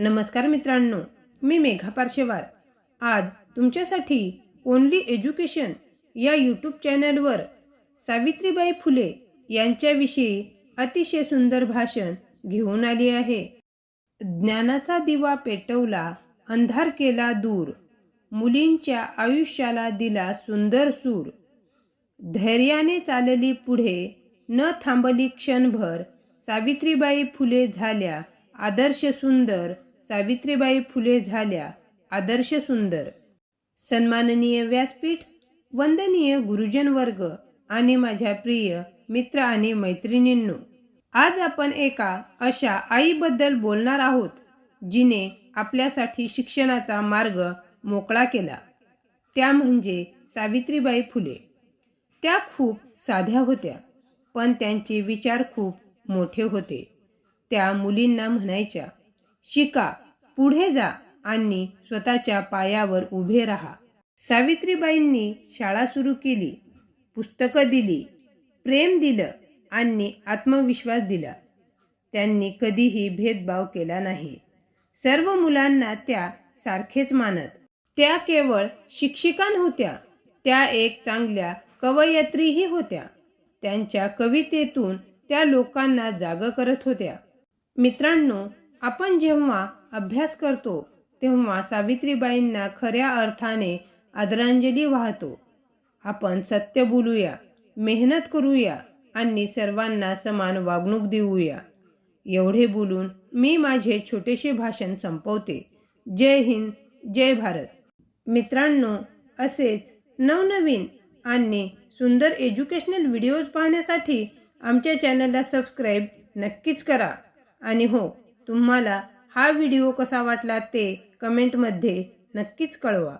नमस्कार मित्रांनो मी मेघा पार्शेवार आज तुमच्यासाठी ओनली एज्युकेशन या यूट्यूब चॅनलवर सावित्रीबाई फुले यांच्याविषयी अतिशय सुंदर भाषण घेऊन आली आहे. ज्ञानाचा दिवा पेटवला अंधार केला दूर. मुलींच्या आयुष्याला दिला सुंदर सूर. धैर्याने चालली पुढे न थांबली क्षणभर सावित्रीबाई फुले झाल्या आदर्श सुंदर सावित्रीबाई फुले झाल्या. आदर्श सुंदर. सन्माननीय व्यासपीठ वंदनीय गुरुजन वर्ग आणि माझ्या प्रिय मित्र आणि मैत्रिणींनो आज आपण एका अशा आईबद्दल बोलणार आहोत जिने आपल्यासाठी शिक्षणाचा मार्ग मोकळा केला. त्या म्हणजे सावित्रीबाई फुले. त्या खूप साध्या होत्या पण त्यांचे विचार खूप मोठे होते. त्या मुलींना म्हणायच्या शिका पुढे जा आणि स्वतःच्या पायावर उभे राहा. सावित्रीबाईंनी शाळा सुरू केली पुस्तकं दिली प्रेम दिलं आणि आत्मविश्वास दिला. त्यांनी कधीही भेदभाव केला नाही. सर्व मुलांना त्या सारखेच मानत. त्या केवळ शिक्षिका नव्हत्या त्या एक चांगल्या कवयत्रीही होत्या. त्यांच्या कवितेतून त्या लोकांना जाग करत होत्या. मित्रांनो आपण जेव्हा अभ्यास करतो तेव्हा सावित्रीबाईंना खऱ्या अर्थाने आदरांजली वाहतो. आपण सत्य बोलूया मेहनत करूया आणि सर्वांना समान वागणूक देऊया. एवढे बोलून मी माझे छोटेसे भाषण संपवते. जय हिंद जय भारत. मित्रांनो असेच नवनवीन आणि सुंदर एज्युकेशनल व्हिडिओज पाहण्यासाठी आमच्या चॅनलला सबस्क्राईब नक्कीच करा. आणि हो तुम्हाला हा व्हिडिओ कसा वाटला ते कमेंटमध्ये नक्कीच कळवा.